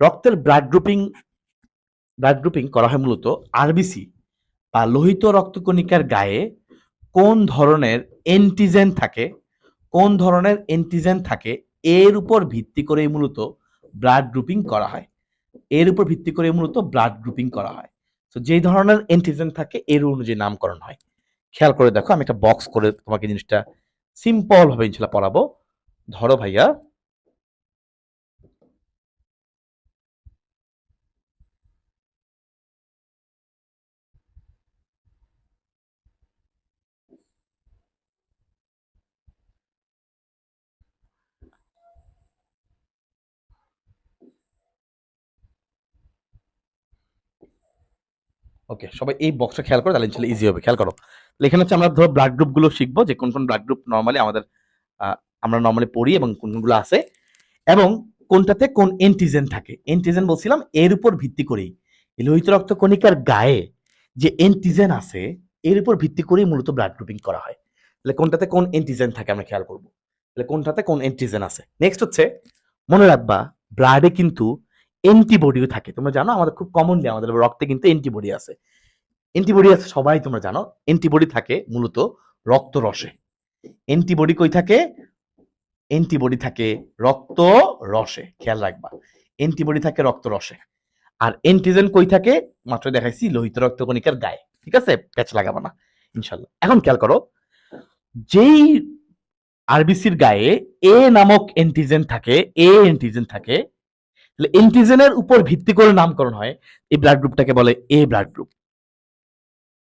রক্তের blood grouping blood grouping করা হয় মূলত আরবিসি বা লোহিত রক্তকণিকার গায়ে কোন ধরনের এন্টিজেন থাকে, কোন ধরনের এন্টিজেন থাকে, এর উপর ভিত্তি করে মূলত ব্লাড গ্রুপিং করা হয়। এর উপর ভিত্তি করে মূলত ব্লাড গ্রুপিং করা হয়। তো যেই ধরনের এন্টিজেন থাকে, এর অনুযায়ী নামকরণ হয়। খেয়াল করে দেখো, আমি একটা বক্স করে তোমাকে জিনিসটা সিম্পল ভাবে ইনশাল্লাহ পড়াবো। ধরো ভাইয়া ওকে সবাই এই বক্সটা খেয়াল করো, তাহলে ইনশাল্লাহ ইজি হবে, খেয়াল করো। এখানে হচ্ছে আমরা ধরো ব্লাড গ্রুপগুলো শিখব, যে কোন কোন ব্লাড গ্রুপ নর্মালি আমাদের আমরা নর্মালি পড়ি এবং কোন কোনগুলো আছে। এবং কোনটাতে কোন এন্টিজেন থাকে। এন্টিজেন বলছিলাম, এর উপর ভিত্তি করেই। লোহিত রক্ত কণিকার গায়ে যে এন্টিজেন আছে, এর উপর ভিত্তি করেই মূলত ব্লাড গ্রুপিং করা হয়। তাহলে কোনটাতে কোন এন্টিজেন থাকে আমরা খেয়াল করব। তাহলে কোনটাতে কোন এন্টিজেন আছে। নেক্সট হচ্ছে, মনে রাখবা ব্লাডে কিন্তু অ্যান্টিবডিও থাকে। তোমরা জানো, আমাদের খুব কমনলি আমাদের রক্তে কিন্তু অ্যান্টিবডি আছে। অ্যান্টিবডি আছে, সবাই তোমরা জানো। অ্যান্টিবডি থাকে মূলত রক্ত রসে অ্যান্টিবডি কই থাকে? অ্যান্টিবডি থাকে রক্ত রসে খেয়াল রাখবা। অ্যান্টিবডি থাকে রক্ত রসে আর অ্যান্টিজেন কই থাকে? মাত্র দেখাইছি, লোহিত রক্তকণিকার গায়ে। ঠিক আছে? প্যাচ লাগাবা না, ইনশাল্লাহ। এখন খেয়াল করো, যেই আরবিসির গায়ে এ নামক অ্যান্টিজেন থাকে এ অ্যান্টিজেন থাকে, তাহলে অ্যান্টিজেনের উপর ভিত্তি করে নামকরণ হয়, এই ব্লাড গ্রুপটাকে বলে এ ব্লাড গ্রুপ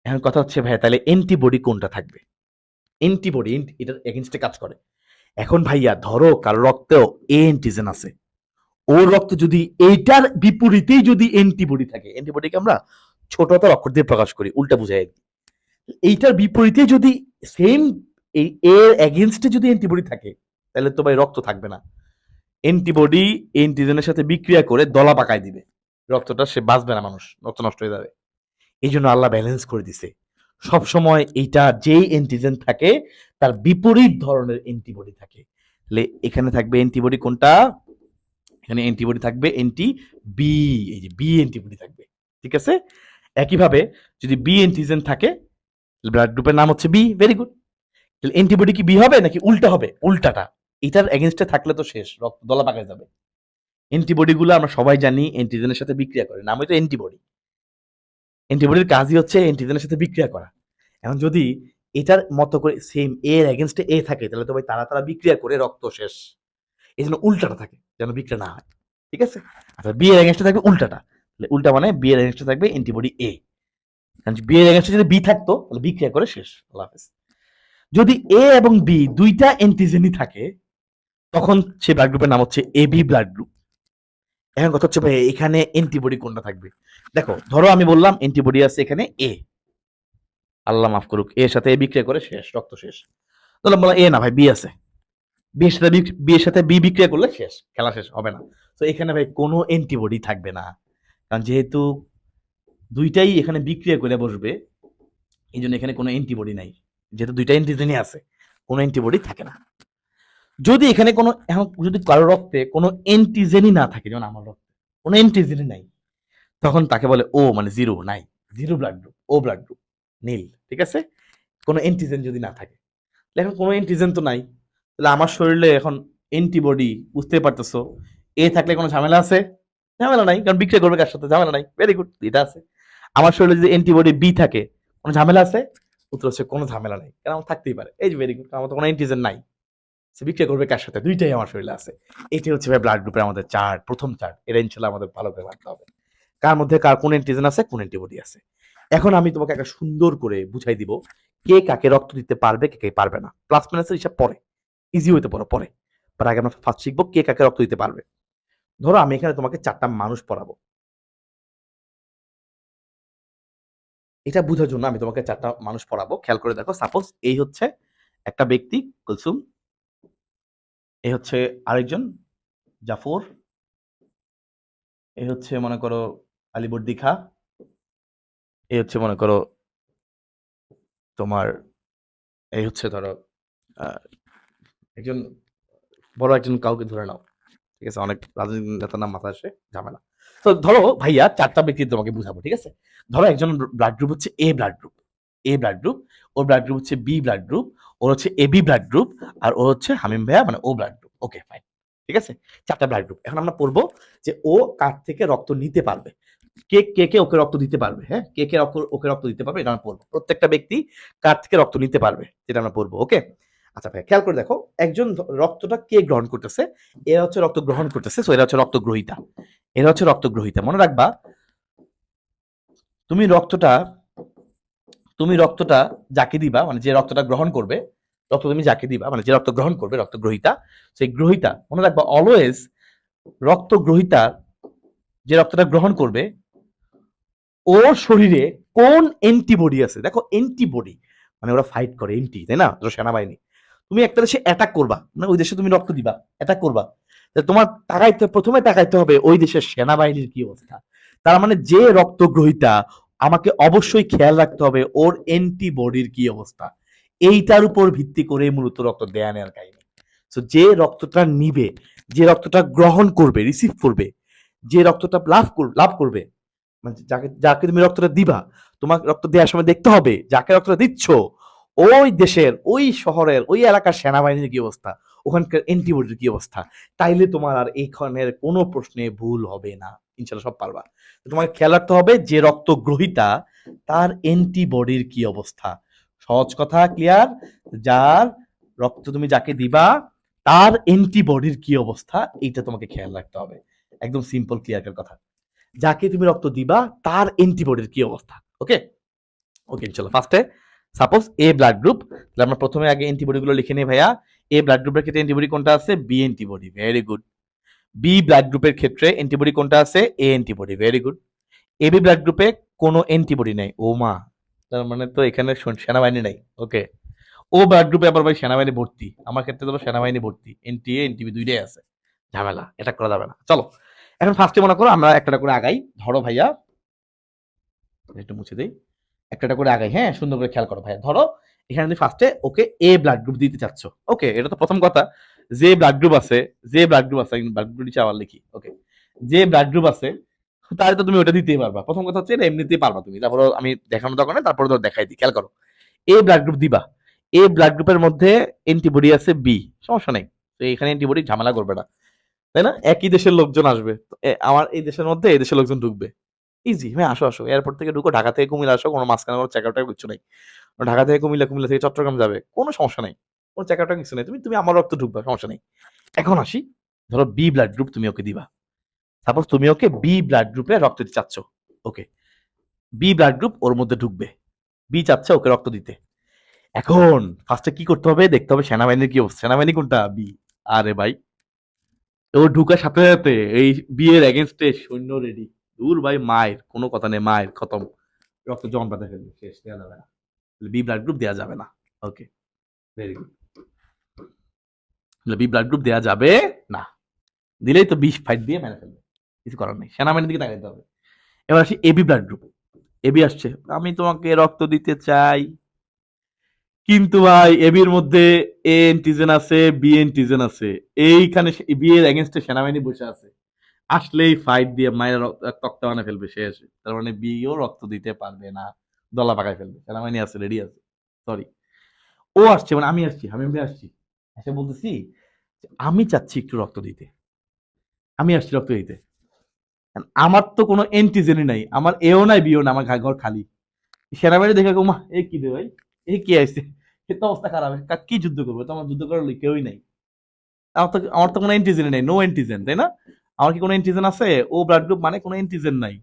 এখন কথা হচ্ছে, ভাইয়া, তাহলে অ্যান্টিবডি কোনটা থাকবে? অ্যান্টিবডি এটার এগেনস্টে কাজ করে। এখন ভাইয়া, ধরো কারও রক্তেও এ অ্যান্টিজেন আছে। ওর রক্তে যদি এইটার বিপরীতেই যদি অ্যান্টিবডি থাকে অ্যান্টিবডিকে আমরা ছোট হাতের অক্ষর দিয়ে প্রকাশ করি, উল্টা বুঝাই। এইটার বিপরীতে যদি সেম এই এর এগেনস্টে যদি অ্যান্টিবডি থাকে, তাহলে তো ভাই রক্ত থাকবে না। অ্যান্টিবডি অ্যান্টিজেনের সাথে বিক্রিয়া করে দলা পাকায় দিবে। রক্তটা সে বাঁচবে না, মানুষ। রক্ত নষ্ট হয়ে যাবে। এই জন্য আল্লাহ ব্যালেন্স করে দিছে। সবসময় এইটা যেই অ্যান্টিজেন থাকে, তার বিপরীত ধরনের অ্যান্টিবডি থাকে। তাহলে এখানে থাকবে অ্যান্টিবডি কোনটা? এখানে অ্যান্টিবডি থাকবে অ্যান্টি বি এই যে বি অ্যান্টিবডি থাকবে। ঠিক আছে? একইভাবে যদি বি অ্যান্টিজেন থাকে ব্লাড গ্রুপের নাম হচ্ছে বি ভেরি গুড তাহলে অ্যান্টিবডি কি বি হবে নাকি উল্টা হবে? উল্টাটা। এটার এগেনস্টে থাকলে তো শেষ, রক্ত দলা পাকায় যাবে। অ্যান্টিবডি গুলো আমরা সবাই জানি অ্যান্টিজেনের সাথে বিক্রিয়া করে। নাম হয়তো অ্যান্টিবডি অ্যান্টিবডির কাজই হচ্ছে অ্যান্টিজেনের সাথে বিক্রিয়া করা। এখন যদি এটার মতো করে সেম এর এগেনস্টে এ থাকে, তাহলে তো ভাই তারা তারা বিক্রিয়া করে রক্ত শেষ। এই জন্য উল্টাটা থাকে, যেন বিক্রিয়া না হয়। ঠিক আছে? আচ্ছা বি এর এগেনস্টে থাকবে উল্টাটা। তাহলে উল্টা মানে বি এর এগেনস্টে থাকবে অ্যান্টিবডি এ কারণ বি এর এগেনস্টে যদি বি থাকতো, তাহলে বিক্রিয়া করে শেষ। আল্লাহ হাফেজ। যদি এ এবং বি দুইটা অ্যান্টিজেনই থাকে, তখন সে ব্লাড গ্রুপের নাম হচ্ছে এ বি ব্লাড গ্রুপ এখন কথা হচ্ছে ভাই, এখানে অ্যান্টিবডি কোনটা থাকবে? দেখো, ধরো আমি বললাম অ্যান্টিবডি আছে এখানে এ আল্লাহ মাফ করুক এর সাথে এ বিক্রিয়া করে শেষ, রক্ত শেষ। তাহলে বললাম এ না ভাই বি আছে। বি এর সাথে বি এর সাথে বি বিক্রিয়া করলে শেষ, খেলা শেষ, হবে না। তো এখানে ভাই কোনো অ্যান্টিবডি থাকবে না। কারণ যেহেতু দুইটাই এখানে বিক্রিয়া করে বসবে এই জন্য এখানে কোনো অ্যান্টিবডি নাই। যেহেতু দুইটা অ্যান্টিজেনই আছে, কোনো অ্যান্টিবডি থাকে না। যদি এখানে কোনো, এখন যদি কারও রক্তে কোনো এন্টিজেনই না থাকে, যেমন আমার রক্তে, কোনো অ্যান্টিজেনই নাই, তখন তাকে বলে ও মানে জিরো নাই zero blood group O blood group নীল ঠিক আছে? কোনো এন্টিজেন যদি না থাকে। এখন কোনো এন্টিজেন তো নাই। তাহলে আমার শরীরে এখন অ্যান্টিবডি বুঝতে পারতেছো এ থাকলে কোনো ঝামেলা আছে? ঝামেলা নাই, কারণ বিক্রিয়া করবে কার সাথে? ঝামেলা নাই ভেরি গুড এটা আছে। আমার শরীরে যদি অ্যান্টিবডি বি থাকে, কোনো ঝামেলা আছে? উত্তর হচ্ছে কোনো ঝামেলা নাই, কারণ আমার থাকতেই পারে, এই যে ভেরি গুড আমার তো কোনো অ্যান্টিজেন নাই। বিক্রিয়া করবে কার সাথে? দুইটাই আমার শরীরে আছে। এটি হচ্ছে ভাই ব্লাড গ্রুপের আমাদের চার্ট প্রথম চার্ট এটা ইনশাল্লাহ আমাদের ভালো করে ভাবতে হবে। কার মধ্যে কার কোন অ্যান্টিজেন আছে, কোন অ্যান্টিবডি আছে। এখন আমি তোমাকে একটা সুন্দর করে বুঝাই দিব, কে কাকে রক্ত দিতে পারবে, কে কে পারবে না। প্লাস মাইনাসের হিসাব পরে। ইজি হইতে পারো পরে। বাট আগে আমরা ফার্স্ট শিখব কে কাকে রক্ত দিতে পারবে। ধরো আমি এখানে তোমাকে চারটা মানুষ পড়াবো। এটা বোঝার জন্য আমি তোমাকে চারটা মানুষ পড়াবো। খেয়াল করে দেখো সাপোজ এই হচ্ছে একটা ব্যক্তি, কুলসুম এই হচ্ছে আরেকজন, জাফর। এই হচ্ছে মনে করো আলিবর্দি খা এই হচ্ছে মনে করো তোমার, এই হচ্ছে ধরো একজন বড় একজন কাউকে ধরে নাও। ঠিক আছে, অনেক রাজনৈতিক নেতার নাম মাথা আসে, ঝামেলা। তো ধরো ভাইয়া, চারটা ব্যক্তি তোমাকে বুঝাবো, ঠিক আছে? ধরো একজন ব্লাড গ্রুপ হচ্ছে A blood group A blood group or blood group হচ্ছে বি ব্লাড গ্রুপ ওর হচ্ছে এ বি ব্লাড গ্রুপ আর ও হচ্ছে হামিম ভাইয়া মানে O blood group okay fine ঠিক আছে? চারটা ব্লাড গ্রুপ এখন আমরা পড়ব যে ও কার থেকে রক্ত নিতে পারবে। কে কে কে ওকে রক্ত দিতে পারবে হ্যাঁ? কে কে ওকে রক্ত দিতে পারবে, এটা আমরা পড়ব। প্রত্যেকটা ব্যক্তি কার থেকে রক্ত নিতে পারবে, যেটা আমরা পড়ব ওকে আচ্ছা ভাই খেয়াল করে দেখো, একজন রক্তটা কে গ্রহণ করতেছে? এরা হচ্ছে রক্ত গ্রহণ করতেছে সো এরা হচ্ছে রক্ত গ্রহিতা এরা হচ্ছে রক্ত গ্রহিতা মনে রাখবা, তুমি রক্তটা তুমি রক্তটা যাকে দিবা মানে যে রক্তটা গ্রহণ করবে, রক্ত তুমি যাকে দিবা মানে যে রক্ত গ্রহণ করবে, রক্ত গ্রহিতা, সেই গ্রহিতা, মনে রাখবা অলওয়েজ রক্ত গ্রহিতা যে রক্তটা গ্রহণ করবে, ওর শরীরে কোন অ্যান্টিবডি আছে? দেখো অ্যান্টিবডি মানে ওরা ফাইট করে এন্টি তাই না? ধরো সেনাবাহিনী। তুমি একটা দেশে অ্যাটাক করবা মানে ওই দেশে তুমি রক্ত দিবা অ্যাটাক করবা। তোমার তাকাইতে, প্রথমে তাকাইতে হবে ওই দেশের সেনাবাহিনীর কি অবস্থা? তার মানে যে রক্ত গ্রহিতা আমাকে অবশ্যই খেয়াল রাখতে হবে ওর অ্যান্টিবডির কি অবস্থা। এইটার উপর ভিত্তি করে মূলত রক্ত দেয়া নেওয়ার কাহিনী। তো যে রক্তটা নিবে, যে রক্তটা গ্রহণ করবে রিসিভ করবে, যে রক্তটা লাভ লাভ করবে মানে যাকে যাকে তুমি রক্তটা দিবা তোমার রক্ত দেওয়ার সময় দেখতে হবে, যাকে রক্তটা দিচ্ছ, ওই দেশের, ওই শহরের, ওই এলাকার সেনাবাহিনীর কি অবস্থা, ওখানকার অ্যান্টিবডির কি অবস্থা, তাইলে তোমার আর এইখানের কোনো প্রশ্নে ভুল হবে না। ইনশাল্লাহ সব পারবা। তোমাকে খেয়াল রাখতে হবে, যে রক্ত গ্রহিতা তার অ্যান্টিবডির কি অবস্থা? সহজ কথা ক্লিয়ার যার রক্ত তুমি যাকে দিবা, তার অ্যান্টিবডির কি অবস্থা? এইটা তোমাকে খেয়াল রাখতে হবে। একদম সিম্পল ক্লিয়ার কথা। যাকে তুমি রক্ত দিবা, তার অ্যান্টিবডির কি অবস্থা? ওকে ওকে চলো ফার্স্টে সাপোজ এ ব্লাড গ্রুপ তাহলে আমরা প্রথমে আগে অ্যান্টিবডি গুলো লিখে নিই ভাইয়া। এ ব্লাড গ্রুপের ক্ষেত্রে অ্যান্টিবডি কোনটা আছে? B antibody very good B blood গ্রুপের ক্ষেত্রে অ্যান্টিবডি কোনটা আছে? A antibody very good A B blood গ্রুপে কোনো অ্যান্টিবডি নাই। ও মা, তার মানে তো এখানে সেনাবাহিনী নাই। ওকে ও ব্লাড গ্রুপে আবার ভাই সেনাবাহিনী ভর্তি। আমার ক্ষেত্রে তো সেনাবাহিনী ভর্তি। এনটি এ এনটিবি দুইটাই আছে। ঝামেলা, এটা করা যাবে না। চলো, এখন ফার্স্টে মনে করো আমরা একটা করে আগাই। ধরো ভাইয়া, একটু মুছে দিই। একটা করে আগাই হ্যাঁ? সুন্দর করে খেয়াল করো ভাইয়া। ধরো, এখানে তুমি ফার্স্টে ওকে এ ব্লাড গ্রুপ দিতে চাচ্ছ। ওকে এটা তো প্রথম কথা। যে ব্লাড গ্রুপ আছে, যে ব্লাড গ্রুপ আছে ব্লাড গ্রুপ নিচে আবার লিখি ওকে যে ব্লাড গ্রুপ আছে, তাহলে তো তুমি ওটা দিতেই পারবা। প্রথম কথা হচ্ছে এটা এমনিতেই পারবা তুমি। তারপর আমি দেখানো দরকার নেই তারপরে ধর দেখাই দিই, খেয়াল করো। এ ব্লাড গ্রুপ দিবা। এ ব্লাড গ্রুপের মধ্যে অ্যান্টিবডি আছে বি সমস্যা নেই। তো এখানে অ্যান্টিবডি ঝামেলা করবে না। তাই না? একই দেশের লোকজন আসবে। আমার এই দেশের মধ্যে এই দেশের লোকজন ঢুকবে। ইজি হ্যাঁ আসো আসো। এয়ারপোর্ট থেকে ঢুকো, ঢাকা থেকে কুমিল্লা আসো, কোনো মাঝখানে কোনো চেক আউটের কিছু নেই। ঢাকা থেকে কুমিল্লা কুমিল্লা থেকে চট্টগ্রাম যাবে, কোনো সমস্যা নেই। চেক আউটের কিছু নেই। তুমি তুমি আমার রক্ত ঢুকবা, সমস্যা নেই। এখন আসি। ধরো বি ব্লাড গ্রুপ তুমি ওকে দিবা। সাপোজ তুমি ওকে বি ব্লাড গ্রুপে রক্ত দিতে চাচ্ছ। ওকে বি ব্লাড গ্রুপ ওর মধ্যে ঢুকবে। বি চাচ্ছে ওকে রক্ত দিতে। এখন ফার্স্টে কি করতে হবে? দেখতে হবে সেনাবাহিনীর কি অবস্থা। সেনাবাহিনী কোনটা? বি আরে ভাই। ও ঢুকার সাথে সাথে এই বিয়ের এগেনস্টে সৈন্য রেডি দূর ভাই, মায়ের। কোনো কথা নেই, মায়ের। খতম। রক্ত জম ফেলবে শেষ দেওয়া যাবে না। বি ব্লাড গ্রুপ দেওয়া যাবে না। Okay very good B blood group দেওয়া যাবে? না। দিলেই তো বিষ ফাইট দিয়ে মেরে ফেলবে। কিছু করার নেই। সেনাবাহিনীর দিকে তাকাইতে হবে। এবার আসি এবি ব্লাড গ্রুপ এবি আসছে। আমি তোমাকে রক্ত দিতে চাই। কিন্তু ভাই এবির মধ্যে এ এন্টিজেন আছে বি এন্টিজেন আছে। এইখানে বি এর এগেনস্টে সেনাবাহিনী বসে আছে। আসলেই ফাইট দিয়ে মায়ের তক্তা বানা ফেলবে শেষ তার মানে বিও রক্ত দিতে পারবে না। দলা পাকায় ফেলবে। সেনাবাহিনী আছে রেডি আছে। সরি ও আসছে মানে আমি আসছি আমি আসছি। এসে বলতেছি আমি চাচ্ছি একটু রক্ত দিতে। আমি আসছি রক্ত দিতে। আমার তো কোনো এন্টিজেনই নাই। আমার এও নাই, বিও না আমার ঘর খালি। সেনাবাহিনী দেখে মা, এ কি রে ভাই? এ কি আসছে এ তো অবস্থা খারাপ। কা- যুদ্ধ করবে? তো আমার যুদ্ধ করার কেউই নাই। আমার তো আমার তো কোনো এন্টিজেন নাই। নো এন্টিজেন তাই না? আমার কি কোনো এন্টিজেন আছে? ও ব্লাড গ্রুপ মানে কোনো এন্টিজেন নাই।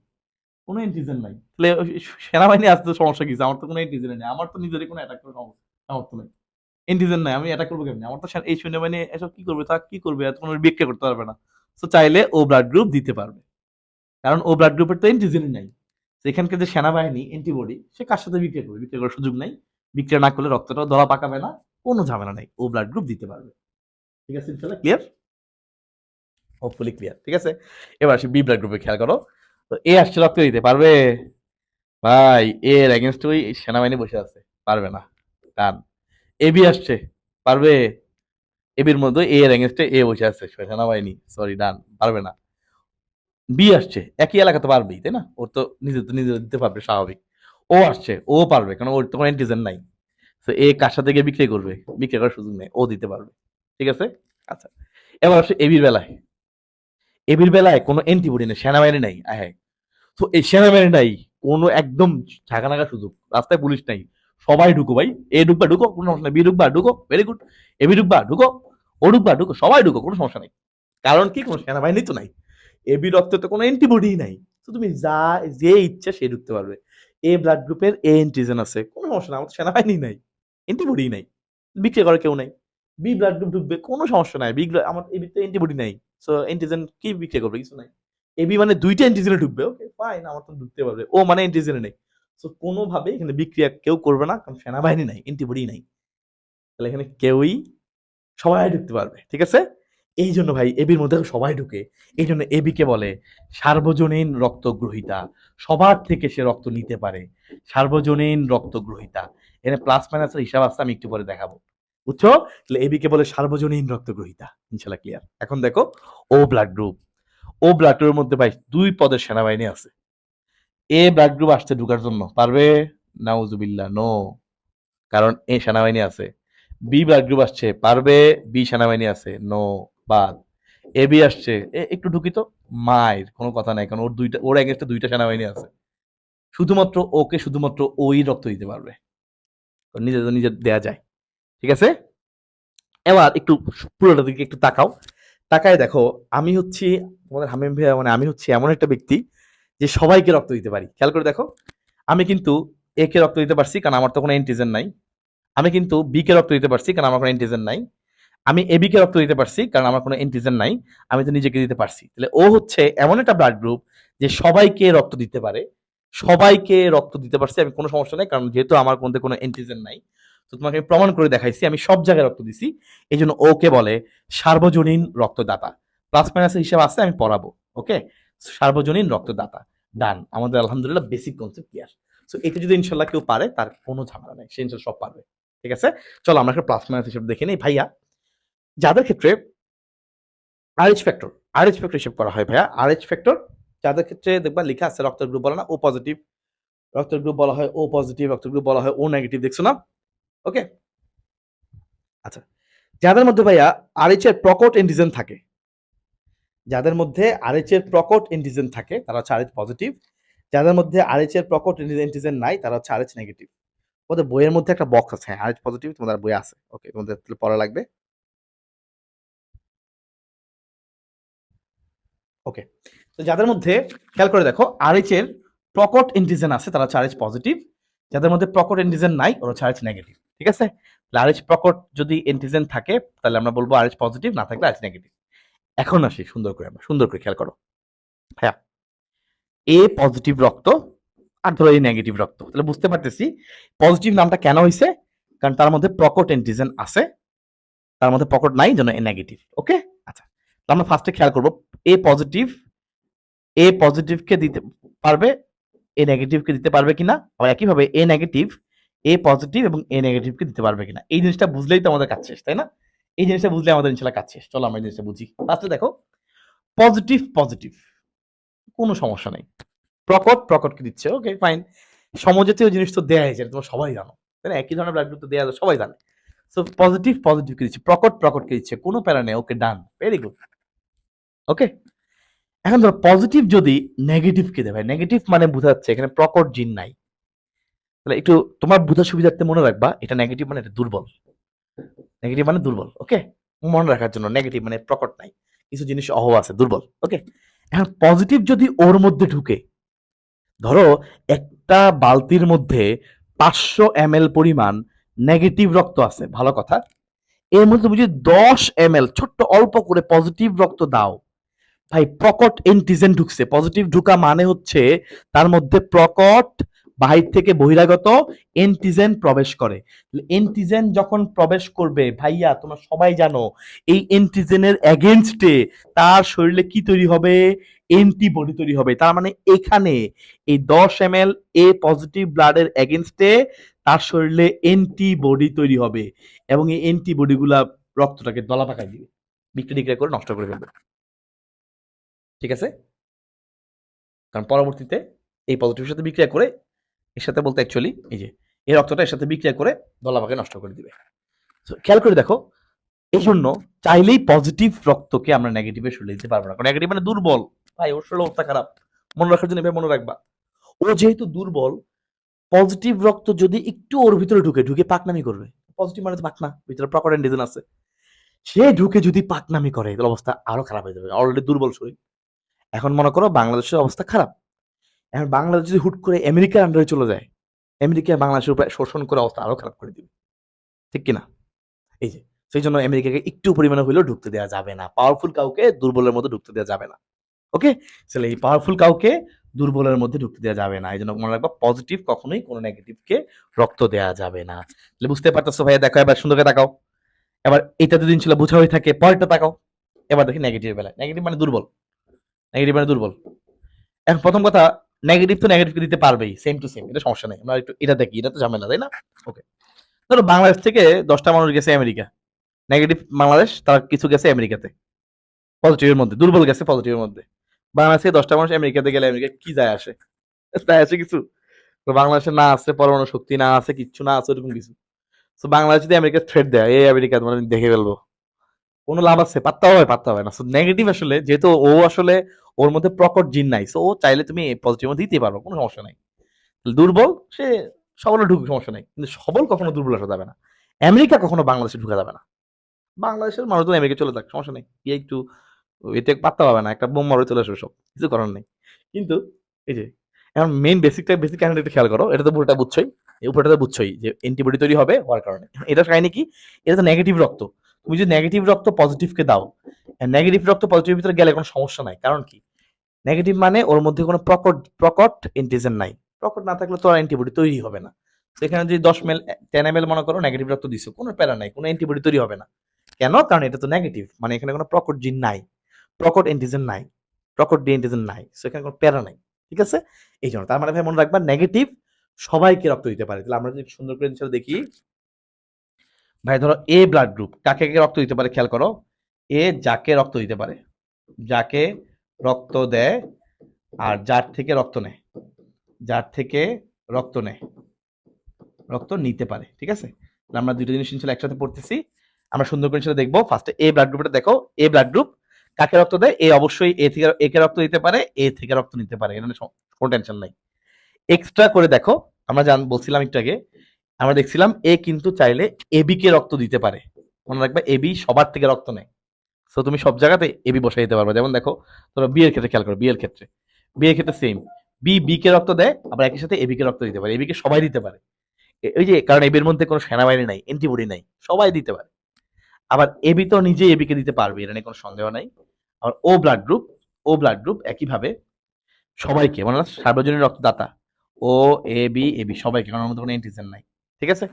কোনো এন্টিজেন নাই। তাহলে সেনাবাহিনী আসতে সমস্যা কিছু আমার তো কোনো এন্টিজেন নেই। আমার তো নিজেরই কোনো অ্যাটাক করার সমস্যা নেই। এন্টিজেন নাই, আমি অ্যাটাক করব কেমনি? আমার তো এই সৈন্যবাহিনী এসব কি করবে? তা কি করবে? এত কোনো বিক্রি করতে পারবে না। তো চাইলে ও ব্লাড গ্রুপ দিতে পারবে। কারণ ও ব্লাড গ্রুপের তো এন্টিজেনই নাই। সেখানকার যে সেনাবাহিনী অ্যান্টিবডি সে কার সাথে বিক্রি করবে? বিক্রি করার সুযোগ নাই। বিক্রিয়া না করলে রক্তটা ধরা পাকাবে না, কোনো ঝামেলা নাই। ও ব্লাড গ্রুপ দিতে পারবে। ঠিক আছে ইনশাল্লাহ ক্লিয়ার হোপফুলি ক্লিয়ার ঠিক আছে? এবার আসি বি ব্লাড গ্রুপে খেয়াল করো। তো এ আসছে, রক্ত দিতে পারবে? ভাই এর এগেনস্ট ওই সেনাবাহিনী বসে আছে। পারবে না। টান এ বি আসছে। পারবে? এবির মধ্যে এ এর এগেনস্টে এ বসে আছে। সেনাবাহিনী সরি ডান পারবে না। বি আসছে। একই এলাকা তো পারবেই, তাই না? ওর তো নিজে তো নিজে দিতে পারবে, স্বাভাবিক। ও আসছে। ও পারবে কারণ ওর তো কোনো এন্টিজেন নাই। তো এ কার সাথে গিয়ে বিক্রি করবে? বিক্রি করার সুযোগ নেই। ও দিতে পারবে। ঠিক আছে? আচ্ছা। এবার আসছে এবির বেলায়। এবির বেলায় কোনো অ্যান্টিবডি নেই, সেনাবাহিনী নাই। হ্যাঁ। তো এই সেনাবাহিনী নাই, কোনো একদম ঢাকা নাকা সুযোগ। রাস্তায় পুলিশ নাই। সবাই ঢুকো ভাই। এ ঢুকবা ঢুকো, কোনো সমস্যা নেই। বি ঢুকবা ঢুকো ভেরি গুড এবি ঢুকবা ঢুকো, ও ঢুকবা ঢুকো, সবাই ঢুকো, কোনো সমস্যা নেই। কারণ কি? কোনো সেনাবাহিনী তো নাই। এবি রক্তে তো কোনো অ্যান্টিবডি নাই। তো তুমি যা, যে ইচ্ছা সে ঢুকতে পারবে। এ ব্লাড গ্রুপের এ অ্যান্টিজেন আছে। কোনো সমস্যা না আমাদের সেনাবাহিনী নাই। অ্যান্টিবডি নাই। বিক্রি করে কেউ নাই। বি ব্লাড গ্রুপ ঢুকবে, কোনো সমস্যা নাই। বি আমার এবিতে অ্যান্টিবডি নাই। সো অ্যান্টিজেন কি বিক্রি করবে? কিছু নাই। এবি মানে দুইটা অ্যান্টিজেনে ঢুকবে ওকে ফাইন আমার তো ঢুকতে পারবে। ও মানে অ্যান্টিজেনে নেই। সো কোনোভাবে এখানে বিক্রিয়া কেউ করবে না, কারণ সেনাবাহিনী নাই অ্যান্টিবডি নাই। তাহলে এখানে কেউই সবাই ঢুকতে পারবে, ঠিক আছে? এই জন্য ভাই এবির মধ্যে সবাই ঢুকে। এই জন্য এবিকে বলে সার্বজনীন রক্তগ্রহিতা। সবার থেকে সে রক্ত নিতে পারে, সার্বজনীন রক্তগ্রহিতা। এখানে প্লাস মাইনাসের হিসাব আছে, আমি একটু পরে দেখাবো। বুঝছ? তাহলে এবিকে বলে সার্বজনীন রক্তগ্রহিতা ইনশাল্লাহ ক্লিয়ার এখন দেখো O blood group O blood গ্রুপের মধ্যে ভাই, দুই পদের সেনাবাহিনী আছে। এ ব্লাড গ্রুপ আসছে ঢুকার জন্য। পারবে? নাউজুবিল্লাহ নো কারণ এ সেনাবাহিনী আছে। বি ব্লাড গ্রুপ আসছে। পারবে? বি সেনাবাহিনী আছে। নো বাদ এ বি আসছে। একটু ঢুকি তো। মায়ের, কোনো কথা নাই, কারণ ওর দুইটা, ওর এগেনস্টে দুইটা সেনাবাহিনী আছে। শুধুমাত্র ওকে শুধুমাত্র ওই রক্ত দিতে পারবে। নিজে নিজে দেয়া যায়। ঠিক আছে? এবার একটু পুরোটা দিকে একটু তাকাও। তাকায় দেখো, আমি হচ্ছি, তোমাদের হামিম ভাইয়া মানে আমি হচ্ছি এমন একটা ব্যক্তি যে সবাইকে রক্ত দিতে পারি। খেয়াল করে দেখো, আমি কিন্তু এ কে রক্ত দিতে পারছি কারণ আমার তো কোনো এন্টিজেন নাই। আমি কিন্তু বি কে রক্ত দিতে পারছি কারণ আমার কোনো এন্টিজেন নাই। আমি এবি কে রক্ত দিতে পারছি কারণ আমার কোনো এন্টিজেন নাই। আমি তো নিজেকে দিতে পারছি। তাহলে ও হচ্ছে এমন একটা ব্লাড গ্রুপ যে সবাইকে রক্ত দিতে পারে। সবাইকে রক্ত দিতে পারছি, আমি কোনো সমস্যা নেই কারণ যেহেতু আমার মধ্যে কোনো এন্টিজেন নাই। তো তোমাকে আমি প্রমাণ করে দেখাইছি, আমি সব জায়গায় রক্ত দিছি। এই জন্য ওকে বলে সার্বজনীন রক্তদাতা। প্লাস মাইনাসের হিসাব আছে, আমি পড়াবো ওকে সার্বজনীন রক্তদাতা। ডান আমাদের আলহামদুলিল্লাহ বেসিক কনসেপ্ট ক্লিয়ার সো এটা যদি ইনশাল্লাহ কেউ পারে, তার কোনো ঝামেলা নেই। সে ইনশাল্লাহ সব পারবে। ঠিক আছে? চলো, আমরা একটা প্লাস মাইনাস হিসাব দেখে নিই। ভাইয়া, যাদের ক্ষেত্রে আরএইচ ফ্যাক্টর আরএইচ ফ্যাক্টর হিসাব করা হয় ভাইয়া। আরএইচ ফ্যাক্টর যাদের ক্ষেত্রে দেখবা লেখা আছে, রক্তের গ্রুপ বলা না ও পজিটিভ রক্তের গ্রুপ বলা হয় ও পজিটিভ রক্তের গ্রুপ বলা হয় ও নেগেটিভ দেখছ না? ওকে আচ্ছা যাদের মধ্যে ভাইয়া আরএইচ এর প্রকট এন্টিজেন থাকে যাদের মধ্যে আরএইচ এর প্রকট এন্টিজেন থাকে তারা হচ্ছে আরএইচ পজিটিভ যাদের মধ্যে আরএইচ এর প্রকট এন্টিজেন নাই তারা হচ্ছে আরএইচ নেগেটিভ ওদের বইয়ের মধ্যে একটা বক্স আছে হ্যাঁ আরএইচ পজিটিভ তোমাদের বই আছে ওকে তোমাদের পড়া লাগবে ওকে তো যাদের মধ্যে খেয়াল করে দেখো আরএইচ এর প্রকট এন্টিজেন আছে তারা হচ্ছে আরএইচ পজিটিভ যাদের মধ্যে প্রকট এন্টিজেন নাই ওরা হচ্ছে আরএইচ নেগেটিভ ঠিক আছে আরএইচ প্রকট যদি এন্টিজেন থাকে তাহলে আমরা বলব আরএইচ পজিটিভ না থাকলে আরএইচ নেগেটিভ এখন আসি, সুন্দর করে আমরা সুন্দর করে খেয়াল করো। হ্যাঁ এ পজিটিভ রক্ত আর ধরো এই নেগেটিভ রক্ত, তাহলে বুঝতে পারতেছি পজিটিভ নামটা কেন হয়েছে কারণ তার মধ্যে প্রকট এন্টিজেন আছে, তার মধ্যে প্রকট নাই যেন এ নেগেটিভ ওকে আচ্ছা আমরা ফার্স্টে খেয়াল করব এ পজিটিভ এ পজিটিভকে দিতে পারবে এ নেগেটিভকে দিতে পারবে কিনা, আবার একইভাবে এ নেগেটিভ এ পজিটিভ এবং এ নেগেটিভকে দিতে পারবে কিনা, এই জিনিসটা বুঝলেই তো আমাদের কাজ শেষ, তাই না? এই জিনিসটা বুঝলে আমাদের ইনশাল্লাহ কাজ শেষ। চলো আমরা এই জিনিসটা বুঝি। ফার্স্টে দেখো পজিটিভ পজিটিভ কোনো সমস্যা নেই। প্রকট, প্রকটকে দিচ্ছে ওকে ফাইন সমজাতীয় জিনিস তো দেয়া হয়েছে তোমরা সবাই জানো। তাই না? একই ধরনের ব্লাড গ্রুপ তো দেয়া সবাই জানে। সো পজিটিভ পজিটিভকে দিচ্ছে, প্রকট, প্রকটকে দিচ্ছে। কোনো প্যারা নেই ওকে ডান ভেরি গুড ওকে এখন ধরো পজিটিভ যদি নেগেটিভকে দেয় নেগেটিভ মানে বোঝাচ্ছে এখানে প্রকট জিন নাই। তাহলে একটু তোমার বোঝার সুবিধার্থে মনে রাখবা, এটা নেগেটিভ মানে এটা দুর্বল। নেগেটিভ মানে দুর্বল ওকে মনে রাখার জন্য নেগেটিভ মানে প্রকট নাই। কিছু জিনিস অহ আছে, দুর্বল ওকে এখন পজিটিভ যদি ওর মধ্যে ঢুকে, ধরো একটা বালতির মধ্যে পাঁচশো এম পরিমাণ নেগেটিভ রক্ত আছে, ভালো কথা। এর মধ্যে যদি দশ এম ছোট্ট অল্প করে পজিটিভ রক্ত দাও, ভাই প্রকট এন্টিজেন ঢুকছে। পজিটিভ ঢুকা মানে হচ্ছে তার মধ্যে প্রকট বাহির থেকে বহিরাগত এন্টিজেন প্রবেশ করে। এন্টিজেন যখন প্রবেশ করবে, ভাইয়া, তোমরা সবাই জানো, এই এন্টিজেনের এগেনস্টে তার শরীরে কি তৈরি হবে? অ্যান্টিবডি তৈরি হবে। তার মানে এখানে এই দশ এম এল এ পজিটিভ ব্লাডের এগেনস্টে তার শরীরে অ্যান্টিবডি তৈরি হবে এবং এই অ্যান্টিবডিগুলা রক্তটাকে দলা পাকায় দিবে। বিক্রিয়া টিক্রিয়া করে নষ্ট করে ফেলবে। ঠিক আছে? কারণ পরবর্তীতে এই পজিটিভের সাথে বিক্রিয়া করে এর সাথে বলতে অ্যাকচুয়ালি এই যে, এই রক্তটা এর সাথে বিক্রিয়া করে দলা পাকায় নষ্ট করে দিবে। খেয়াল করে দেখো এই জন্য চাইলেই পজিটিভ রক্তকে আমরা নেগেটিভে সরিয়ে দিতে পারব না। নেগেটিভ মানে দুর্বল। ভাই, ওর শরীর অবস্থা খারাপ। মনে রাখার জন্য এভাবে মনে রাখবা। ও যেহেতু দুর্বল পজিটিভ রক্ত যদি একটু ওর ভিতরে ঢুকে ঢুকে পাকনামি করবে। পজিটিভ মানে পাকনা, ভিতরে প্রকট ডিজন আছে। সে ঢুকে যদি পাকনামি করে অবস্থা আরও খারাপ হয়ে যাবে। অলরেডি দুর্বল শরীর। এখন মনে করো বাংলাদেশের অবস্থা খারাপ। এখন বাংলাদেশ যদি হুট করে আমেরিকার আন্ডারে চলে যায়, আমেরিকা বাংলাদেশের উপরে শোষণ করে অবস্থা আরও খারাপ করে দিবে। ঠিক কিনা? এই যে, সেই জন্য আমেরিকাকে একটু পরিমাণে হলেও ঢুকতে দেওয়া যাবে না। পাওয়ারফুল কাউকে দুর্বলের মধ্যে ঢুকতে দেওয়া যাবে না। ওকে তাহলে এই পাওয়ারফুল কাউকে দুর্বলের মধ্যে ঢুকতে দেওয়া যাবে না। এই জন্য মনে রাখবা পজিটিভ কখনোই কোনো নেগেটিভকে রক্ত দেওয়া যাবে না। তাহলে বুঝতে পারতেছো ভাইয়া? দেখো, এবার সুন্দর করে তাকাও। এবার এটা দুদিন ছিল, বোঝা হয়ে থাকে, পরেরটা তাকাও। এবার দেখি নেগেটিভ বেলায়। নেগেটিভ মানে দুর্বল। নেগেটিভ মানে দুর্বল। এখন প্রথম কথা নেগেটিভ তো নেগেটিভকে দিতে পারবেই সেম টু সেম এটা সমস্যা নেই। আমরা একটু এটা দেখি, এটা তো ঝামেলা, তাই না? ওকে ধরো বাংলাদেশ থেকে দশটা মানুষ গেছে আমেরিকা। নেগেটিভ বাংলাদেশ, তার কিছু গেছে আমেরিকাতে। পজিটিভের মধ্যে, দুর্বল গেছে পজিটিভের মধ্যে। বাংলাদেশ থেকে দশটা মানুষ আমেরিকাতে গেলে আমেরিকা কি যায় আসে? যায় আসে কিছু? বাংলাদেশে না আছে পরমাণু শক্তি না আছে, কিচ্ছু না আছে, ওরকম কিছু। তো বাংলাদেশ যদি আমেরিকা থ্রেড দেয়, এই আমেরিকা তোমার দেখে ফেলব। কোনো লাভ আছে? পাত্তা হবে পাত্তা হবে না। নেগেটিভ আসলে, যেহেতু ও আসলে ওর মধ্যে প্রকট জিন নাই সো ও চাইলে তুমি পজিটিভ দিতে পারো, কোনো সমস্যা নাই। দুর্বল, সে সবলে ঢুকে, সমস্যা নাই। কিন্তু সবল কখনো দুর্বল আসা যাবে না। আমেরিকা কখনো বাংলাদেশে ঢুকা যাবে না। বাংলাদেশের মানুষজন আমেরিকা চলে যাক, সমস্যা নেই। গিয়ে একটু, এতে পাত্তা পাবে না, একটা বোম মারে চলে আসবে সব, কিছু করার নেই। কিন্তু, এই যে, এখন মেইন বেসিকটা বেসিক কাহিনী একটু খেয়াল করো, এটা তো পুরোটা বুঝছোই। উপরটা তো বুঝছোই যে অ্যান্টিবডি তৈরি হবে হওয়ার কারণে। এটা কাহিনী কি? এটা তো নেগেটিভ রক্ত। তুমি যদি নেগেটিভ রক্ত পজিটিভকে দাও নেগেটিভ রক্ত পজিটিভের ভিতরে গেলে কোনো সমস্যা নাই। কারণ কি? নেগেটিভ মানে ওর মধ্যে কোনো প্রকট প্রকট এন্টিজেন নাই। প্রকট না থাকলে তো আর অ্যান্টিবডি তৈরি হবে না। সেখানে যদি দশ মেল টেন এম মনে করো নেগেটিভ রক্ত দিছো, কোনো প্যারা নাই, কোনো অ্যান্টিবডি তৈরি হবে না। কেন? কারণ এটা তো নেগেটিভ মানে এখানে কোনো প্রকট জিন নাই। প্রকট এন্টিজেন নাই। প্রকট ডি এন্টিজেন নাই। সেখানে কোনো প্যারা নাই, ঠিক আছে? এই জন্য তার মানে ভাই মনে রাখবা নেগেটিভ সবাইকে রক্ত দিতে পারে। তাহলে আমরা যদি সুন্দর করে দেখি ভাই ধরো এ ব্লাড গ্রুপ কাকে কাকে রক্ত দিতে পারে খেয়াল করো? এ যাকে রক্ত দিতে পারে, যাকে রক্ত দেয় আর যার থেকে রক্ত নেয়, যার থেকে রক্ত নেয়, রক্ত নিতে পারে, ঠিক আছে? আমরা দুটো জিনিস ইনশাল্লাহ একসাথে পড়তেছি, আমরা সুন্দর করে সেটা দেখব। ফার্স্টে এ ব্লাড গ্রুপটা দেখো এ ব্লাড গ্রুপ কাকে রক্ত দেয়? এ অবশ্যই এ থেকে এ কে রক্ত দিতে পারে এ থেকে রক্ত নিতে পারে, এখানে কোনো টেনশন নাই। এক্সট্রা করে দেখো, আমরা জান, বলছিলাম একটু আগে আমরা দেখছিলাম এ কিন্তু চাইলে এবি কে রক্ত দিতে পারে। মনে রাখবে এবি সবার থেকে রক্ত নেয়। তো তুমি সব জায়গাতে এবি বসাই দিতে পারবে। যেমন দেখো, তোমরা বিয়ের ক্ষেত্রে খেয়াল করো বিয়ের ক্ষেত্রে। বিয়ের ক্ষেত্রে সেম বি বি কে রক্ত দেয়, আবার একই সাথে এবি কে রক্ত দিতে পারে। এবি কে সবাই দিতে পারে। ওই যে, কারণ এবির মধ্যে কোনো সেনাবাহিনী নাই অ্যান্টিবডি নাই, সবাই দিতে পারে। আবার এবি তো নিজে এবি কে দিতে পারবে, এটা নিয়ে কোনো সন্দেহ নাই। আর O blood group O blood group একইভাবে সবাইকে মানে সার্বজনীন রক্তদাতা। ও এ বি এ বি সবাইকে, কারণ মধ্যে কোনো অ্যান্টিজেন নাই। ঠিক আছে?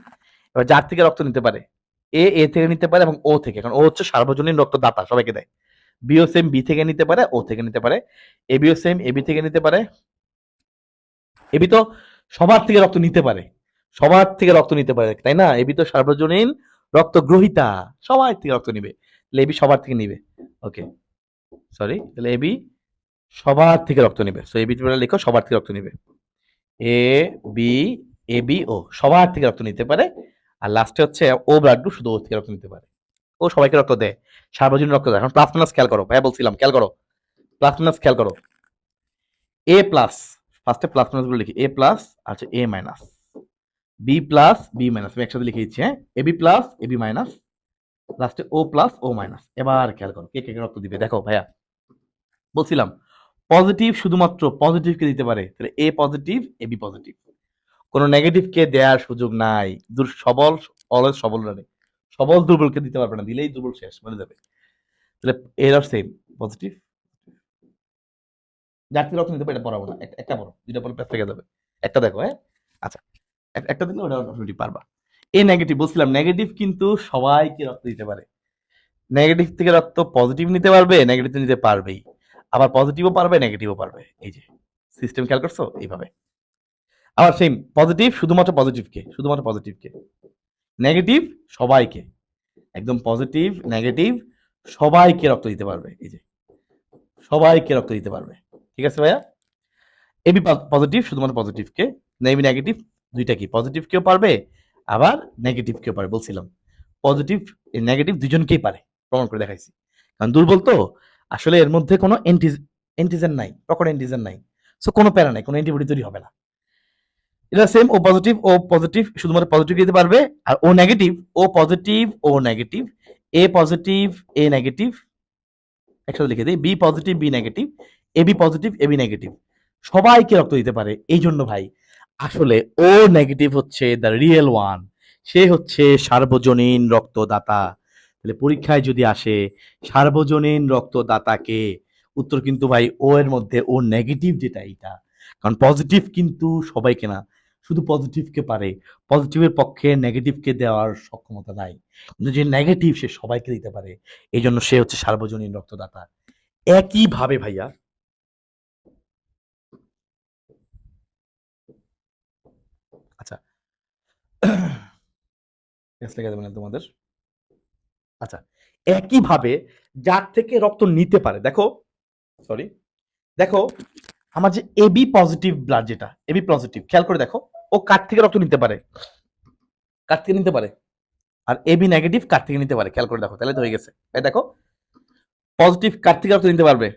এবার যার থেকে রক্ত নিতে পারে, এ এ থেকে নিতে পারে এবং ও থেকে। কারণ ও হচ্ছে সার্বজনীন রক্তদাতা সবাইকে দেয়। বিও সেম বি থেকে নিতে পারে ও থেকে নিতে পারে। এ বিও সেম এ বি থেকে নিতে পারে। এবি তো সবার থেকে রক্ত নিতে পারে। সবার থেকে রক্ত নিতে পারে, তাই না? এবি তো সার্বজনীন রক্ত গ্রহিতা সবার থেকে রক্ত নিবে। তাহলে এবি সবার থেকে নিবে। ওকে সরি তাহলে এবি সবার থেকে রক্ত নিবে। সো এবি লিখো সবার থেকে রক্ত নিবে। এ বি এ বি ও সবার থেকে রক্ত নিতে পারে। আর লাস্টে হচ্ছে ও ব্লাড গ্রুপ শুধু ও থেকে রক্ত নিতে পারে। ও সবাইকে রক্ত দেয়। সার্বজনীন রক্ত দেয়। এখন প্লাস খেয়াল করো। ভাই বলছিলাম, খেয়াল করো। প্লাস খেয়াল করো। এ প্লাস ফার্স্টে প্লাসগুলো লিখি। এ প্লাস আচ্ছা A minus B plus B minus আমি একসাথে লিখে দিচ্ছি হ্যাঁ? A B plus A B minus লাস্টে ও প্লাস ও মাইনাস এবার খেয়াল করো, কে কে কে রক্ত দিবে? দেখো ভাইয়া, বলছিলাম পজিটিভ শুধুমাত্র পজিটিভকে দিতে পারে। তাহলে A positive A B positive কোনো নেগেটিভকে দেওয়ার সুযোগ নাই। দুর সবল অলওয়েজ সবল রানে সবল দুর্বলকে দিতে পারবে না, দিলেই দুর্বল শেষ, মরে যাবে। তাহলে এর সেম পজিটিভ থেকে রক্ত নিতে পারে, এটা পড়াবো না। একটা- বড়, দুইটা বলে প্যাস থেকে যাবে। একটা দেখো হ্যাঁ? আচ্ছা একটা দিলে ওটা অটোমেটিক পারবা। এ নেগেটিভ বলছিলাম নেগেটিভ কিন্তু সবাইকে রক্ত দিতে পারে। নেগেটিভ থেকে রক্ত পজিটিভ নিতে পারবে নেগেটিভ নিতে পারবেই। আবার পজিটিভও পারবে নেগেটিভও পারবে। এই যে সিস্টেম খেয়াল করছ? এইভাবে। আবার সেম পজিটিভ শুধুমাত্র পজিটিভকে শুধুমাত্র পজিটিভকে নেগেটিভ সবাইকে। একদম পজিটিভ নেগেটিভ সবাইকে রক্ত দিতে পারবে, এই যে। সবাইকে রক্ত দিতে পারবে। ঠিক আছে ভাইয়া? এবি পজিটিভ শুধুমাত্র পজিটিভকে এবি নেগেটিভ দুইটা কি? পজিটিভ কেউ পারবে, আবার নেগেটিভ কেউ পারে বলছিলাম। পজিটিভ নেগেটিভ দুজনকেই পারে, প্রমাণ করে দেখাইছি। কারণ দুর্বল তো, আসলে এর মধ্যে কোনো এন্টিজেন নাই প্রকট এন্টিজেন নাই। সো কোনো প্যারা নাই, কোনো অ্যান্টিবডি তৈরি হবে না। এটা same O positive O positive শুধুমাত্র পজিটিভ দিতে পারবে, আর O negative O positive O negative A positive A negative একসাথে লিখে দিই, B positive B negative A B positive A B negative সবাইকে রক্ত দিতে পারে, এই জন্য ভাই, আসলে ও নেগেটিভ হচ্ছে দ্য রিয়েল ওয়ান সে হচ্ছে সার্বজনীন রক্তদাতা, তাহলে পরীক্ষায় যদি আসে, সার্বজনীন রক্তদাতাকে, উত্তর কিন্তু ভাই, ও এর মধ্যে ও নেগেটিভ যেটা এইটা, কারণ পজিটিভ কিন্তু সবাইকে না শুধু পজিটিভকে পারে পজিটিভের পক্ষে নেগেটিভকে দেওয়ার সক্ষমতা নাই। কিন্তু যে নেগেটিভ সে সবাইকে দিতে পারে এই জন্য সে হচ্ছে সার্বজনীন রক্তদাতা। একইভাবে ভাইয়া আচ্ছা তোমাদের? আচ্ছা একইভাবে যার থেকে রক্ত নিতে পারে, দেখো সরি দেখো আমার যে এবি পজিটিভ ব্লাড যেটা এবি পজিটিভ খেয়াল করে দেখো, ও কার থেকে রক্ত নিতে পারে। কার থেকে নিতে পারে। আর এবি নেগেটিভ কার থেকে নিতে পারে, খেয়াল করে দেখো, তাহলে তো হয়ে গেছে। এই দেখো পজিটিভ কার থেকে রক্ত নিতে পারবে।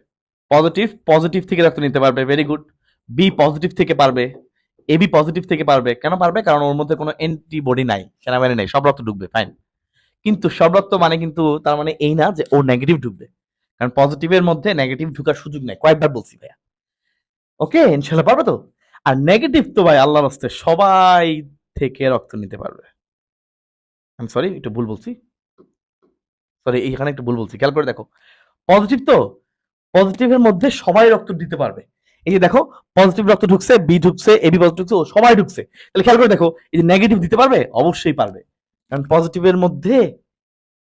পজিটিভ পজিটিভ থেকে রক্ত নিতে পারবে ভেরি গুড বি পজিটিভ থেকে পারবে এবি পজিটিভ থেকে পারবে। কেন পারবে? কারণ ওর মধ্যে কোনো অ্যান্টিবডি নাই, সেনাবাহিনী নেই, সব রক্ত ঢুকবে ফাইন কিন্তু সব রক্ত মানে কিন্তু তার মানে এই না যে ও নেগেটিভ ঢুকবে। কারণ পজিটিভের মধ্যে নেগেটিভ ঢুকার সুযোগ নেই, কয়েকবার বলছি ভাইয়া। ওকে, ইনশাল্লাহ পারবে তো? আর নেগেটিভ তো ভাই আল্লাহর হস্তে সবাই থেকে রক্ত নিতে পারবে। আমি সরি একটু ভুল বলছি। সরি এইখানে একটু ভুল বলছি। খেয়াল করে দেখো। পজিটিভ তো? পজিটিভের মধ্যে সবাই রক্ত দিতে পারবে। এই যে দেখো পজিটিভ রক্ত ঢুকছে বি ঢুকছে এবি পজিটিভ ঢুকছে, ও সবাই ঢুকছে। তাহলে খেয়াল করে দেখো, এই যে নেগেটিভ দিতে পারবে? অবশ্যই পারবে। কারণ পজিটিভের মধ্যে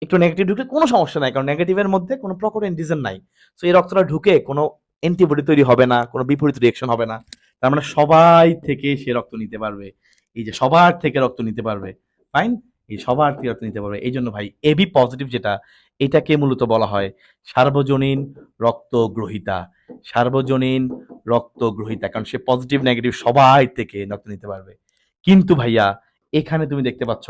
একটু নেগেটিভ ঢুকলে কোনো সমস্যা নাই, কারণ নেগেটিভের মধ্যে কোনো প্রকট এন্টিজেন নাই। তো এই রক্তটা ঢুকে কোনো অ্যান্টিবডি তৈরি হবে না, কোনো বিপরীত রিয়েকশন হবে না। তার মানে সবাই থেকে সে রক্ত নিতে পারবে। এই যে সবার থেকে রক্ত নিতে পারবে ফাইন এই সবার থেকে রক্ত নিতে পারবে। এই জন্য ভাই এবি পজিটিভ যেটা, এটাকে মূলত বলা হয় সার্বজনীন রক্ত গ্রহিতা সার্বজনীন রক্ত গ্রহিতা কারণ সে পজিটিভ নেগেটিভ সবাই থেকে রক্ত নিতে পারবে। কিন্তু ভাইয়া, এখানে তুমি দেখতে পাচ্ছ,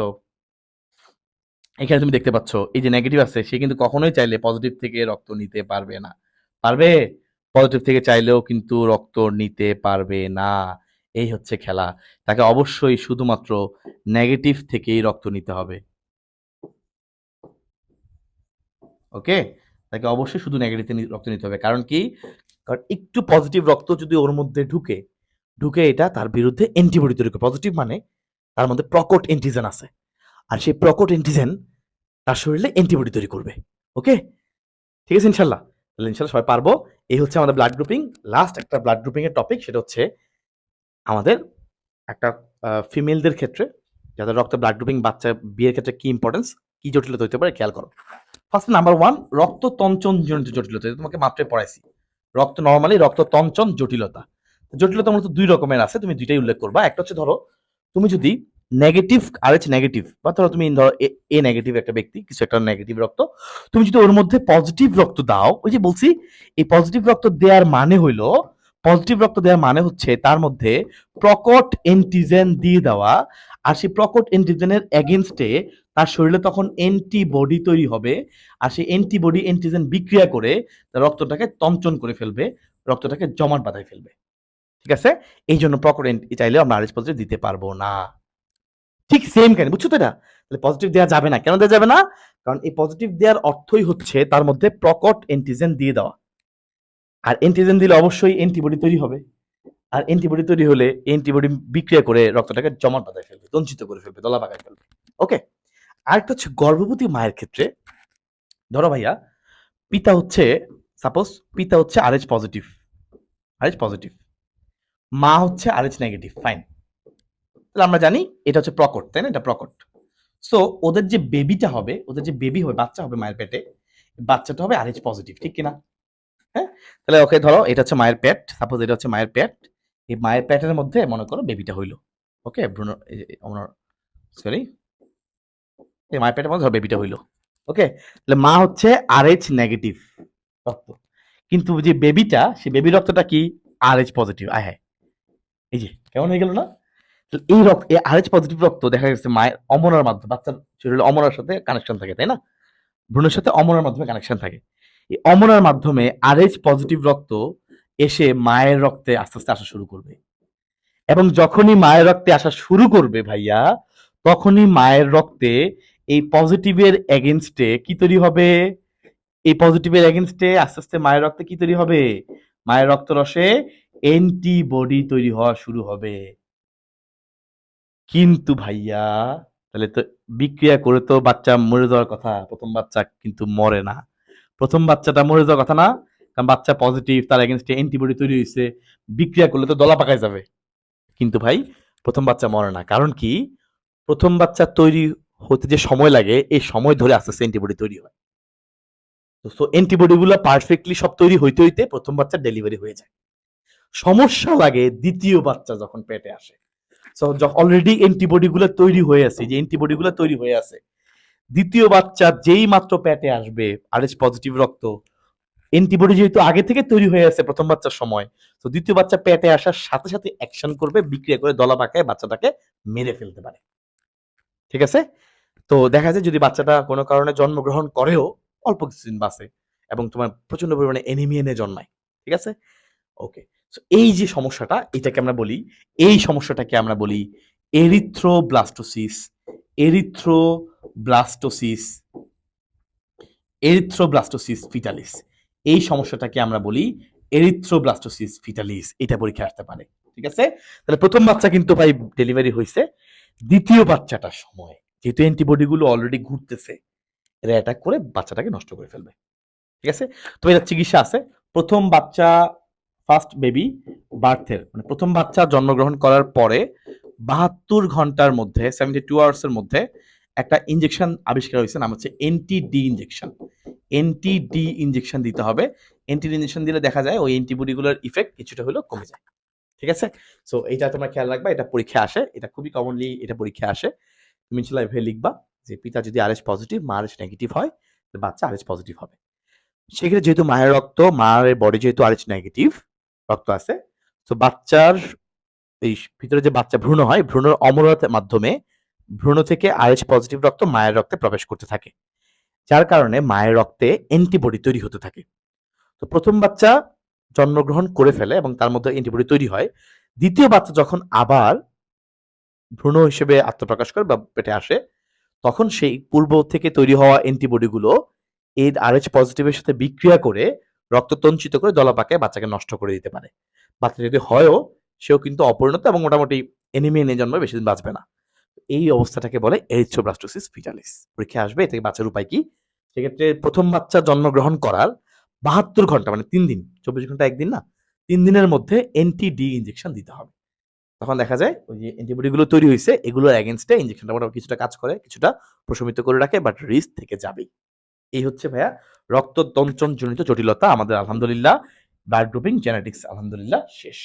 এখানে তুমি দেখতে পাচ্ছ, এই যে নেগেটিভ আছে, সে কিন্তু কখনোই চাইলে পজিটিভ থেকে রক্ত নিতে পারবে না। পারবে? পজিটিভ থেকে চাইলেও কিন্তু রক্ত নিতে পারবে না। এই হচ্ছে খেলা। তাকে অবশ্যই শুধুমাত্র নেগেটিভ থেকেই রক্ত নিতে হবে। ওকে তাকে অবশ্যই শুধু নেগেটিভ রক্ত নিতে হবে। কারণ কি? কারণ একটু পজিটিভ রক্ত যদি ওর মধ্যে ঢুকে ঢুকে এটা তার বিরুদ্ধে অ্যান্টিবডি তৈরি করে। পজিটিভ মানে তার মধ্যে প্রকট অ্যান্টিজেন আছে। আর সেই প্রকট অ্যান্টিজেন তার শরীরে অ্যান্টিবডি তৈরি করবে। ওকে ঠিক আছে ইনশাল্লাহ। তাহলে ইনশাল্লাহ সবাই পারব। এই হচ্ছে আমাদের ব্লাড গ্রুপিং লাস্ট একটা ব্লাড গ্রুপিং এর টপিক সেটা হচ্ছে আমাদের একটা ফিমেলদের ক্ষেত্রে যাদের রক্ত ব্লাড গ্রুপিং বাচ্চা বিয়ের ক্ষেত্রে কি ইম্পর্টেন্স কি জটিলতা হতে পারে খেয়াল করো। ফার্স্ট নাম্বার ওয়ান রক্ত তঞ্চন জনিত জটিলতা তোমাকে মাত্রায় পড়াইছি। রক্ত নর্মালি রক্ত তঞ্চন জটিলতা। জটিলতা মূলত দুই রকমের আছে, তুমি দুইটাই উল্লেখ করবা। একটা হচ্ছে ধরো, তুমি যদি নেগেটিভ আর এইচ নেগেটিভ বা ধরো তুমি ধরো এ নেগেটিভ একটা ব্যক্তি, কিছু একটা নেগেটিভ রক্ত, তুমি যদি ওর মধ্যে পজিটিভ রক্ত দাও, ওই যে বলছি, এই পজিটিভ রক্ত দেওয়ার মানে হইল পজিটিভ রক্ত দেওয়ার মানে হচ্ছে তার মধ্যে প্রকট এন্টিজেন দিয়ে দেওয়া, আর সেই প্রকট এন্টিজেনের এগেনস্টে তার শরীরে তখন অ্যান্টিবডি তৈরি হবে, আর সেই অ্যান্টিবডি এন্টিজেন বিক্রিয়া করে রক্তটাকে তঞ্চন করে ফেলবে, রক্তটাকে জমাট বাঁধায় ফেলবে। ঠিক আছে? এই জন্য প্রকট চাইলেও আমরা আরএস পজিটিভ দিতে পারব না। ঠিক সেম কেন বুঝছ তো এটা? তাহলে পজিটিভ দেওয়া যাবে না। কেন দেওয়া যাবে না? কারণ এই পজিটিভ দেওয়ার অর্থই হচ্ছে তার মধ্যে প্রকট অ্যান্টিজেন দিয়ে দেওয়া। আর অ্যান্টিজেন দিলে অবশ্যই অ্যান্টিবডি তৈরি হবে। আর অ্যান্টিবডি তৈরি হলে অ্যান্টিবডি বিক্রিয়া করে রক্তটাকে জমাট বাঁধায় ফেলবে, দঞ্চিত করে ফেলবে, দলা পাকায় ফেলবে। ওকে আরেকটা হচ্ছে গর্ভবতী মায়ের ক্ষেত্রে, ধরো ভাইয়া, পিতা হচ্ছে সাপোজ পিতা হচ্ছে আরএচ পজিটিভ আরএচ পজিটিভ মা হচ্ছে আরএচ নেগেটিভ ফাইন তাহলে আমরা জানি এটা হচ্ছে প্রকট, তাই না? এটা প্রকট। সো ওদের যে বেবিটা হবে, ওদের যে বেবি হবে, বাচ্চা হবে মায়ের পেটে, বাচ্চাটা হবে আরএচ পজিটিভ ঠিক কিনা? হ্যাঁ? তাহলে ওকে ধরো এটা হচ্ছে মায়ের পেট সাপোজ এটা হচ্ছে মায়ের পেট, এই মায়ের পেটের মধ্যে মনে করো বেবিটা হইল। ওকে ভ্রূণ সরি এই মায়ের পেটের মধ্যে বেবিটা হইল। ওকে তাহলে মা হচ্ছে আরএইচ নেগেটিভ রক্ত। কিন্তু যে বেবিটা সে বেবি রক্তটা কি? আরএইচ পজিটিভ আয় হ্যাঁ। এই যে, কেমন হয়ে গেল না? এই রক্ত এই আরএইচ পজিটিভ রক্ত দেখা গেছে মায়ের অমনার মাধ্যমে, বাচ্চার শরীরে অমনার সাথে কানেকশন থাকে, তাই না? ভ্রূণের সাথে অমনার মাধ্যমে কানেকশন থাকে। এই অমনার মাধ্যমে আরএইচ পজিটিভ রক্ত এসে মায়ের রক্তে আস্তে আস্তে আসা শুরু করবে। এবং যখনই মায়ের রক্তে আসা শুরু করবে ভাইয়া, তখনই মায়ের রক্তে এই পজিটিভের এগেনস্টে কি তৈরি হবে? এই পজিটিভের এগেনস্টে আস্তে আস্তে মায়ের রক্তে কি তৈরি হবে? মায়ের রক্তরসে অ্যান্টিবডি তৈরি হওয়া শুরু হবে। কিন্তু ভাইয়া, তাহলে তো বিক্রিয়া করে তো বাচ্চা মরে যাওয়ার কথা। প্রথম বাচ্চা কিন্তু মরে না। প্রথম বাচ্চাটা মরে যাওয়ার কথা না, কারণ বাচ্চা পজিটিভ তার এগেনস্টে অ্যান্টিবডি তৈরি হয়েছে বিক্রিয়া করলে তো দলা পাকায় যাবে। কিন্তু ভাই, প্রথম বাচ্চা মরে না। কারণ কি? প্রথম বাচ্চা তৈরি হতে যে সময় লাগে, এই সময় ধরে আস্তে আস্তে অ্যান্টিবডি তৈরি হয়। তো অ্যান্টিবডি গুলো পারফেক্টলি সব তৈরি হইতে হইতে প্রথম বাচ্চা ডেলিভারি হয়ে যায়। সমস্যা লাগে দ্বিতীয় বাচ্চা যখন পেটে আসে। সো অলরেডি অ্যান্টিবডি গুলো তৈরি হয়ে আছে, যে অ্যান্টিবডি গুলো তৈরি হয়ে আছে। দ্বিতীয় বাচ্চা যেই মাত্র পেটে আসবে আরএস পজিটিভ রক্ত অ্যান্টিবডি যেহেতু আগে থেকে তৈরি হয়ে আছে প্রথম বাচ্চার সময়, তো দ্বিতীয় বাচ্চা পেটে আসার সাথে সাথে অ্যাকশন করবে, বিক্রিয়া করে দলা পাকায় বাচ্চাটাকে মেরে ফেলতে পারে। ঠিক আছে? তো দেখা যায় যদি বাচ্চাটা কোনো কারণে জন্মগ্রহণ করেও অল্প কিছুদিন বাঁচে এবং তোমার প্রচণ্ড পরিমাণে এনিমিয়ানে জন্মায়। ঠিক আছে? ওকে এই যে সমস্যাটা, এটাকে আমরা বলি, এই সমস্যাটাকে আমরা বলি এরিথ্রোব্লাস্টোসিস। Erythroblastosis erythroblastosis fetalis. এই সমস্যাটাকে আমরা বলি এরিথ্রোব্লাস্টোসিস ফিটালিস। এটা পরীক্ষা আসতে পারে, ঠিক আছে? তাহলে প্রথম বাচ্চা কিন্তু ভাই ডেলিভারি হয়েছে দ্বিতীয় বাচ্চাটার সময়, যেহেতু অ্যান্টিবডি গুলো অলরেডি ঘুরতেছে, এরা অ্যাটাক করে বাচ্চাটাকে নষ্ট করে ফেলবে, ঠিক আছে? তো এটা চিকিৎসা আছে। প্রথম বাচ্চা ফার্স্ট বেবি বার্থের মানে প্রথম বাচ্চা জন্মগ্রহণ করার পরে বাহাত্তর ঘণ্টার মধ্যে সেভেন্টি টু আওয়ার্স এর মধ্যে একটা ইনজেকশন আবিষ্কার হয়েছে, নাম হচ্ছে anti D injection anti D injection দিতে হবে। এনটি ইঞ্জেকশন দিলে দেখা যায় ওই অ্যান্টিবডি গুলোর ইফেক্ট কিছুটা হলেও কমে যায়। ঠিক আছে? সো এইটা তোমরা খেয়াল রাখবা, এটা পরীক্ষা আসে। এটা খুবই কমনলি এটা পরীক্ষা আসে। তুমি ইনশাল্লাহ লিখবা যে পিতা যদি আরএস পজিটিভ মা আরএস নেগেটিভ হয়, বাচ্চা আরএস পজিটিভ হবে। সেক্ষেত্রে যেহেতু মায়ের রক্ত, মায়ের বডি যেহেতু আরএস নেগেটিভ রক্ত আছে। তো বাচ্চার এই ভিতরে যে বাচ্চা ভ্রূণ হয়, ভ্রূণের অমরতার মাধ্যমে ভ্রূণ থেকে আরএস পজিটিভ রক্ত মায়ের রক্তে প্রবেশ করতে থাকে। যার কারণে মায়ের রক্তে অ্যান্টিবডি তৈরি হতে থাকে। তো, প্রথম বাচ্চা জন্মগ্রহণ করে ফেলে এবং তার মধ্যে অ্যান্টিবডি তৈরি হয়। দ্বিতীয় বাচ্চা যখন আবার ভ্রূণ হিসেবে আত্মপ্রকাশ করে বা পেটে আসে, তখন সেই পূর্ব থেকে তৈরি হওয়া অ্যান্টিবডি গুলো এই আরএইচ পজিটিভের সাথে বিক্রিয়া করে রক্ত তঞ্চিত করে দলাপাকে বাচ্চাকে নষ্ট করে দিতে পারে। বাচ্চা যদি হয়ও, সেও কিন্তু অপরিণত এবং মোটামুটি এনিমি এনে জন্মে বেশি দিন বাঁচবে না। এই অবস্থাটাকে বলে এরিথ্রোব্লাস্টোসিস ফিটালিস পরীক্ষা আসবে এ থেকে বাচ্চার উপায় কি? সেক্ষেত্রে প্রথম বাচ্চা জন্মগ্রহণ করার বাহাত্তর ঘণ্টা মানে তিন দিন, চব্বিশ ঘণ্টা একদিন না, তিন দিনের মধ্যে এনটি ডি ইনজেকশন দিতে হবে। তখন দেখা যায়, ওই যে অ্যান্টিবডি গুলো তৈরি হয়েছে, এগুলোর এগেনস্টে ইনজেকশনটা মোটামুটি কিছুটা কাজ করে, কিছুটা প্রশমিত করে রাখে বাট রিস্ক থেকে যাবেই। এই হচ্ছে ভাইয়া রক্ত দঞ্চন জনিত জটিলতা আমাদের আলহামদুলিল্লাহ ব্লাড গ্রুপিং জেনেটিক্স আলহামদুলিল্লাহ শেষ।